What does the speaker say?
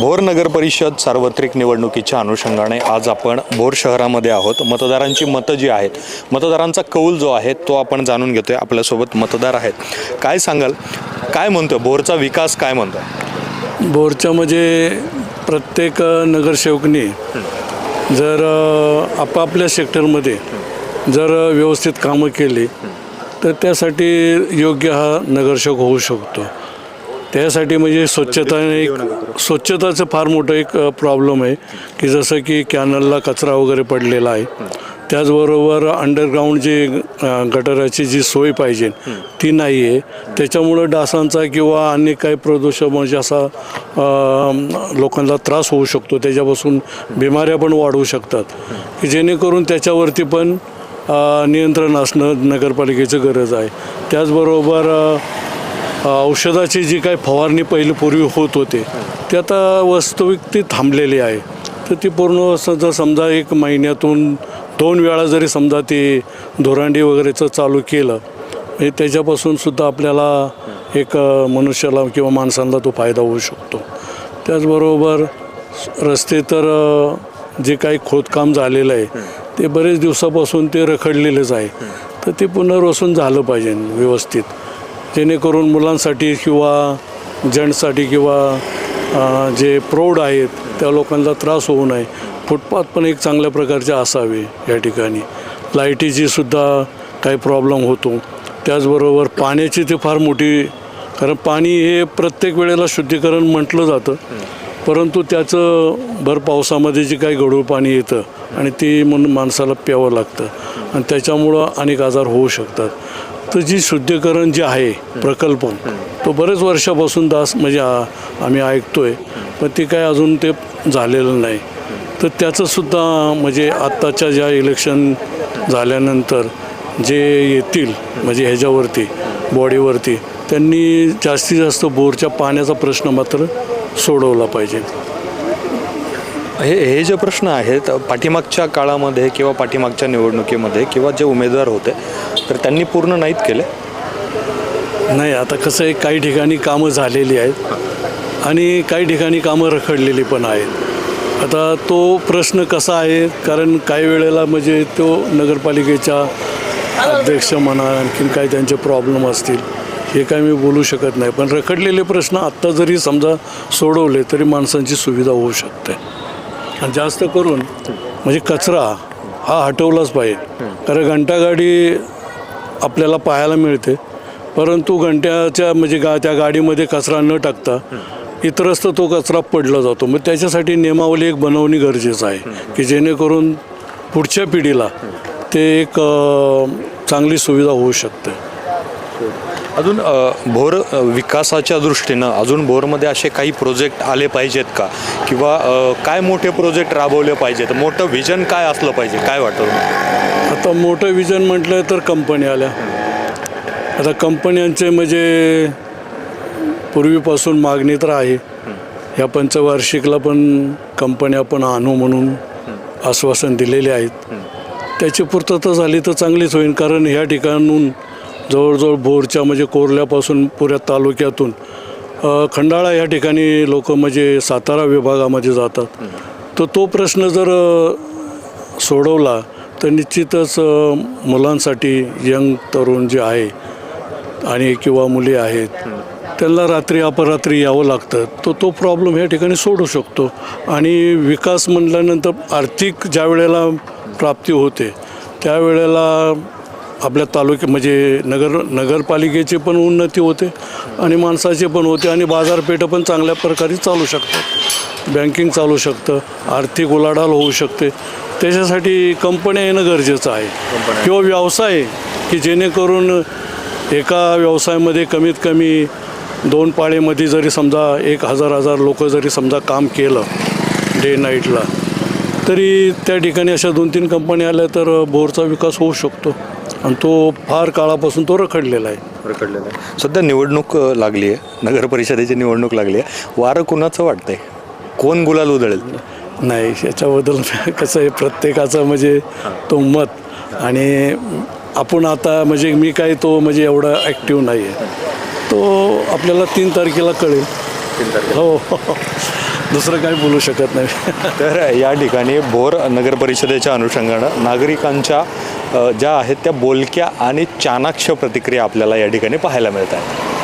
भोर नगर परिषद सार्वत्रिक निवडणुकीच्या अनुषंगाने आज आपण भोर शहरामध्ये आहोत. मतदारांची मतं जी आहेत मतदारांचा कौल जो आहे तो आपण जाणून घेतोय. आपल्यासोबत मतदार आहेत. काय सांगाल? काय म्हणतो भोरचा विकास काय म्हणतो भोरच्या म्हणजे प्रत्येक नगरसेवकने जर आपापल्या सेक्टरमध्ये जर व्यवस्थित कामं केली तर त्यासाठी योग्य हा नगरसेवक होऊ शकतो. त्यासाठी म्हणजे स्वच्छता एक स्वच्छताचं फार मोठं एक प्रॉब्लेम आहे. की जसं की कॅनलला कचरा वगैरे पडलेला आहे. त्याचबरोबर अंडरग्राऊंड जी गटाराची जी सोय पाहिजे ती नाही आहे. त्याच्यामुळं डासांचा किंवा अन्य काही प्रदूषण म्हणजे असा लोकांना त्रास होऊ शकतो. त्याच्यापासून बिमाऱ्या पण वाढवू शकतात. की जेणेकरून त्याच्यावरती पण नियंत्रण असणं नगरपालिकेचं गरज आहे. त्याचबरोबर औषधाची जी काही फवारणी पहिले पूर्वी होत होते ते आता वास्तविक ती थांबलेली आहे. तर ती पूर्ण असं जर समजा एक महिन्यातून दोन वेळा जरी समजा ती धोरांडी वगैरेचं चालू केलं म्हणजे त्याच्यापासून सुद्धा आपल्याला एक मनुष्याला किंवा माणसांना तो फायदा होऊ शकतो. त्याचबरोबर रस्ते तर जे काही खोदकाम झालेलं आहे ते बरेच दिवसापासून ते रखडलेलेच आहे. तर ते पुनर्वसन झालं पाहिजे व्यवस्थित. जेणेकरून मुलांसाठी किंवा जेंट्ससाठी किंवा जे प्रौढ आहेत त्या लोकांना त्रास होऊ नये. फुटपाथ पण एक चांगल्या प्रकारचे असावे या ठिकाणी. लाईटीची सुद्धा काही प्रॉब्लेम होतो. त्याचबरोबर पाण्याची ते फार मोठी कारण पाणी हे प्रत्येक वेळेला शुद्धीकरण म्हटलं जातं. परंतु त्याचं भर पावसामध्ये जे काही गढूळ पाणी येतं आणि ते म्हणून माणसाला प्यावं लागतं. आणि त्याच्यामुळं अनेक आजार होऊ शकतात. जी शुद्धीकरण जे आहे प्रकल्प तो बरेच वर्षापासून दास म्हणजे आम्ही ऐकतोय. पण ते काय अजून ते झालेलं नाही. तर त्याचंसुद्धा म्हणजे आत्ताच्या ज्या इलेक्शन झाल्यानंतर जे येतील म्हणजे ह्याच्यावरती बॉडीवरती त्यांनी जास्तीत जास्त बोरच्या पाण्याचा प्रश्न मात्र सोडवला पाहिजे. हे हे जे प्रश्न आहेत पाठीमागच्या काळामध्ये किंवा पाठीमागच्या निवडणुकीमध्ये किंवा जे उमेदवार होते तर त्यांनी पूर्ण नाहीत केले? नाही आता कसं आहे काही ठिकाणी कामं झालेली आहेत आणि काही ठिकाणी कामं रखडलेली पण आहेत. आता तो प्रश्न कसा आहे? कारण काही वेळेला म्हणजे तो नगरपालिकेच्या अध्यक्ष म्हणा आणखीन काही त्यांचे प्रॉब्लेम असतील हे काय मी बोलू शकत नाही. पण रखडलेले प्रश्न आत्ता जरी समजा सोडवले तरी माणसांची सुविधा होऊ शकते. आणि जास्त करून म्हणजे कचरा हा हटवलाच पाहिजे. कारण घंटागाडी आपल्याला पाहायला मिळते. परंतु घंट्याच्या म्हणजे गा त्या गाडीमध्ये कचरा न टाकता इतरस्त तो कचरा पडला जातो. मग त्याच्यासाठी नियमावली एक बनवणे गरजेचं आहे. की जेणेकरून पुढच्या पिढीला ते एक चांगली सुविधा होऊ शकते. अजून भोर विकासाच्या दृष्टीनं अजून भोरमध्ये असे काही प्रोजेक्ट आले पाहिजेत का? किंवा काय मोठे प्रोजेक्ट राबवले पाहिजेत? मोठं व्हिजन काय असलं पाहिजे? काय वाटतं? आता मोठं विजन म्हटलं तर कंपनी आल्या. आता कंपन्यांचे म्हणजे पूर्वीपासून मागणी तर आहे या पंचवार्षिकला पण कंपन्या पण आणू म्हणून आश्वासन दिलेले आहेत. त्याची पूर्तता झाली तर चांगलीच होईल कारण ह्या ठिकाणून जवळजवळ भोरच्या म्हणजे कोरल्यापासून पुऱ्या तालुक्यातून खंडाळा या ठिकाणी लोक म्हणजे सातारा विभागामध्ये जातात. तर तो प्रश्न जर सोडवला तर निश्चितच मुलांसाठी यंग तरुण जे आहे आणि किंवा मुली आहेत त्यांना रात्री अपरात्री यावं लागतं. तो तो प्रॉब्लेम ह्या ठिकाणी सोडू शकतो. आणि विकास म्हटल्यानंतर आर्थिक ज्या वेळेला प्राप्ती होते त्यावेळेला आपल्या तालुक्या म्हणजे नगर नगरपालिकेची पण उन्नती होते आणि माणसाची पण होते आणि बाजारपेठं पण चांगल्या प्रकारे चालू शकतात. बँकिंग चालू शकतं आर्थिक उलाढाल होऊ शकते. त्याच्यासाठी कंपन्या येणं गरजेचं आहे. किंवा व्यवसाय की जेणेकरून एका व्यवसायामध्ये कमीत कमी दोन पाळीमध्ये जरी समजा एक हजार हजार लोक जरी समजा काम केलं डे नाईटला तरी त्या ठिकाणी अशा दोन तीन कंपन्या आल्या तर बोरचा विकास होऊ शकतो. आणि तो फार काळापासून तो रखडलेला आहे. रखडलेलं आहे. सध्या निवडणूक लागली आहे. नगर परिषदेची निवडणूक लागली आहे. वारं कुणाचं वाटतंय? कोण गुलाल उधळेल? नाही याच्याबद्दल कसं आहे प्रत्येकाचं म्हणजे तो मत. आणि आपण आता म्हणजे मी काय तो म्हणजे एवढा ॲक्टिव्ह नाही आहे तो आपल्याला तीन तारखेला कळेल. तीन तारखेला. हो. दुसरं काही बोलू शकत नाही. तर या ठिकाणी भोर नगर परिषदेच्या अनुषंगानं नागरिकांच्या ज्या आहेत त्या बोलक्या आणि चाणाक्ष प्रतिक्रिया आपल्याला या ठिकाणी पाहायला मिळत आहेत.